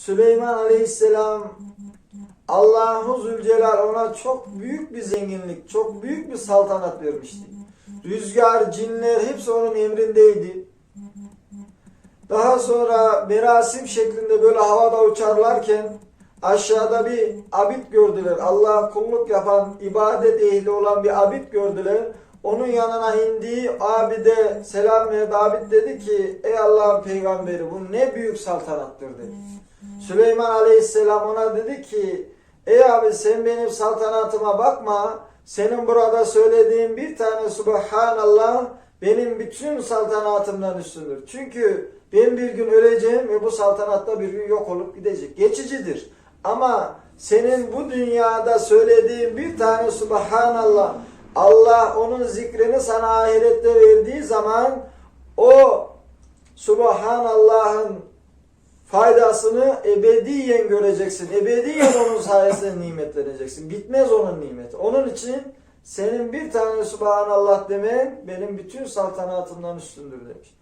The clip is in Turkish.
Süleyman Aleyhisselam Allahu Zülcelal ona çok büyük bir zenginlik, çok büyük bir saltanat vermişti. Rüzgar, cinler hepsi onun emrindeydi. Daha sonra merasim şeklinde böyle havada uçarlarken aşağıda bir abid gördüler. Allah'a kulluk yapan, ibadet ehli olan bir abid gördüler. Onun yanına indi, abide selam verdi. Abid dedi ki, ey Allah'ın peygamberi bu ne büyük saltanattır dedi. Süleyman Aleyhisselam ona dedi ki, ey abi sen benim saltanatıma bakma. Senin burada söylediğin bir tane Subhanallah benim bütün saltanatımdan üstündür. Çünkü ben bir gün öleceğim ve bu saltanatta bir gün yok olup gidecek. Geçicidir. Ama senin bu dünyada söylediğin bir tane Subhanallah Allah onun zikrini sana ahirette verdiği zaman o Subhanallah'ın faydasını ebediyen göreceksin. Ebediyen onun sayesinde nimetleneceksin. Bitmez onun nimeti. Onun için senin bir tane Subhanallah demen benim bütün saltanatımdan üstündür demiş.